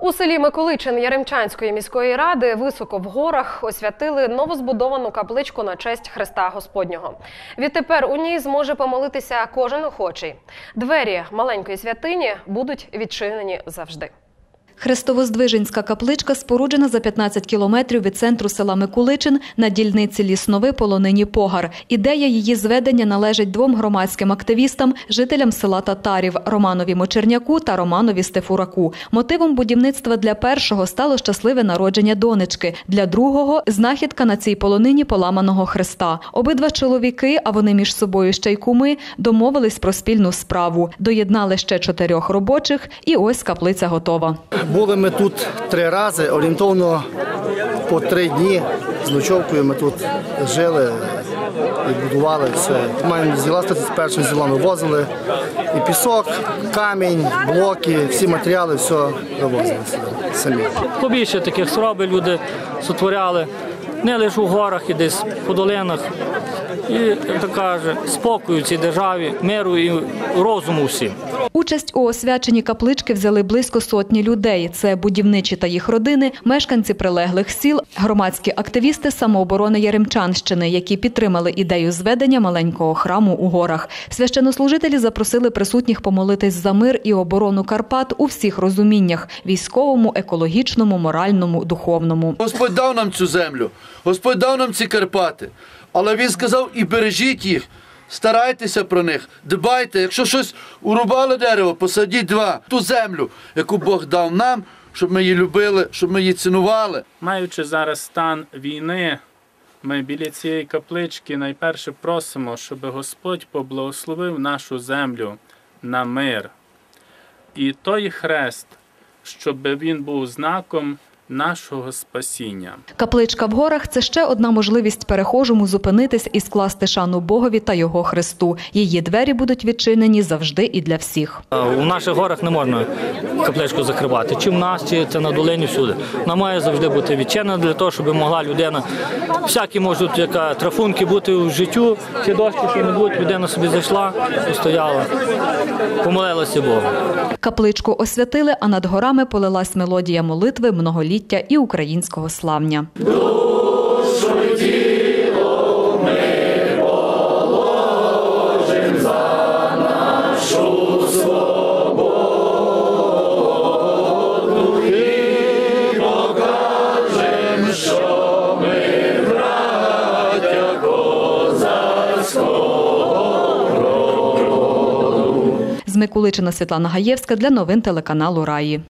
У селі Миколичин Яремчанської міської ради високо в горах освятили новозбудовану капличку на честь Христа Господнього. Відтепер у ній зможе помолитися кожен охочий. Двері маленької святині будуть відчинені завжди. Хрестовоздвиженська капличка споруджена за 15 кілометрів від центру села Микуличин на дільниці Ліснове полонині Погар. Ідея її зведення належить двом громадським активістам, жителям села Татарів Романові Мочерняку та Романові Стефураку. Мотивом будівництва для першого стало щасливе народження донечки, для другого знахідка на цій полонині поламаного хреста. Обидва чоловіки, а вони між собою ще й куми, домовились про спільну справу. Доєднали ще чотирьох робочих, і ось каплиця готова. Були ми тут три рази, орієнтовно по три дні з ночовкою ми тут жили і будували все. Маємо зіла 31 зіла ми возили. І пісок, камінь, блоки, всі матеріали, все вивозили самі. Побільше таких спроби люди сотворяли, не лише у горах і десь по долинах. І, то каже, спокою цій державі, миру і розуму всім. Участь у освяченні каплички взяли близько сотні людей. Це будівничі та їх родини, мешканці прилеглих сіл, громадські активісти самооборони Яремчанщини, які підтримали ідею зведення маленького храму у горах. Священнослужителі запросили присутніх помолитись за мир і оборону Карпат у всіх розуміннях військовому, екологічному, моральному, духовному. Господь дав нам цю землю, Господь дав нам ці Карпати. Але Він сказав, і бережіть їх, старайтеся про них, дбайте. Якщо щось урубали дерево, посадіть два. Ту землю, яку Бог дав нам, щоб ми її любили, щоб ми її цінували. Маючи зараз стан війни, ми біля цієї каплички найперше просимо, щоб Господь поблагословив нашу землю на мир. І той хрест, щоб він був знаком нашого спасіння. Капличка в горах це ще одна можливість перехожому зупинитись і скласти шану Богові та його Христу. Її двері будуть відчинені завжди і для всіх. У наших горах не можна капличку закривати. Чи в нас, чи це на долині всюди. Вона має завжди бути відчинена для того, щоб могла людина. Всякі можуть яка трафунки бути в життю, ці дощі, що не будуть, людина собі зайшла, постояла, помолилася Богу. Капличку освятили, а над горами полилась мелодія молитви, многоліття і українського славня. З Микуличина Світлана Гаєвська для новин телеканалу Раї.